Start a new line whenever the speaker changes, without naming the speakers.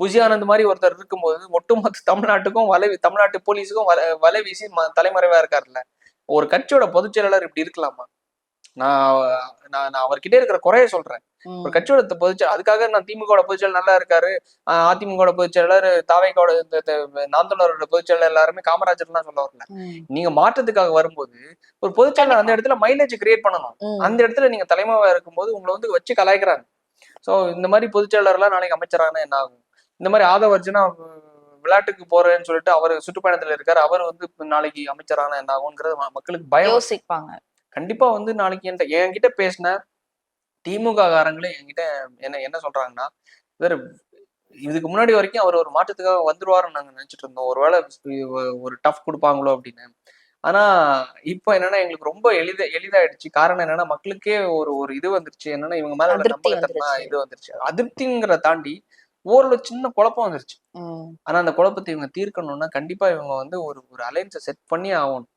புஜியானந்த் மாதிரி ஒருத்தர் இருக்கும்போது ஒட்டுமொத்த தமிழ்நாட்டுக்கும் வலை தமிழ்நாட்டு போலீஸுக்கும் வலை வலை வீசி தலைமறைவா இருக்காருல்ல. ஒரு கட்சியோட பொதுச் செயலாளர் இப்படி இருக்கலாமா? நான் நான் நான் அவர்கிட்ட இருக்கிற குறைய சொல்றேன். ஒரு கட்சியோட பொதுச் அதுக்காக நான் திமுக பொதுச் செயலர் நல்லா இருக்காரு. ஆஹ் அதிமுக பொதுச் செயலர் தாவைக்கோட இந்த இந்த நாம் தமிழரோட பொதுச் செயலர் எல்லாருமே காமராஜர்லாம் சொல்ல வரல. நீங்க மாற்றத்துக்காக வரும்போது ஒரு பொதுச் செயலர் அந்த இடத்துல மைலேஜ் கிரியேட் பண்ணணும். அந்த இடத்துல நீங்க தலைமையா இருக்கும்போது உங்களை வந்து வச்சு கலாய்க்கிறாங்க. சோ இந்த மாதிரி பொதுச் செயலாளர்லாம் நாளைக்கு அமைச்சரானா என்ன ஆகும்? இந்த மாதிரி ஆதவ அர்ஜுனா விளையாட்டுக்கு போறேன்னு சொல்லிட்டு அவர் சுற்றுப்பயணத்துல இருக்காரு. அவர் வந்து நாளைக்கு அமைச்சரானா என்ன ஆகுங்கிறது ம- மக்களுக்கு பயம்.
யோசிப்பாங்க.
கண்டிப்பா வந்து நாளைக்கு என்கிட்ட என்கிட்ட பேசின திமுக காரங்களே என்கிட்ட என்ன என்ன சொல்றாங்கன்னா இவர் இதுக்கு முன்னாடி வரைக்கும் அவர் ஒரு மாற்றத்துக்காக வந்துருவாருன்னு நாங்க நினைச்சிட்டு இருந்தோம். ஒருவேளை ஒரு டஃப் கொடுப்பாங்களோ அப்படின்னு. ஆனா இப்போ என்னன்னா எங்களுக்கு ரொம்ப எளித எளிதாயிடுச்சு. காரணம் என்னன்னா மக்களுக்கே ஒரு ஒரு இது வந்துருச்சு. என்னன்னா இவங்க மேல நம்பகத்தன்மை. இது வந்துருச்சு. அதிருப்திங்கிறத தாண்டி ஓரளவு சின்ன குழப்பம் வந்துருச்சு. ஆனா அந்த குழப்பத்தை இவங்க தீர்க்கணும்னா கண்டிப்பா இவங்க வந்து ஒரு ஒரு அலைன்ஸை செட் பண்ணி ஆகணும்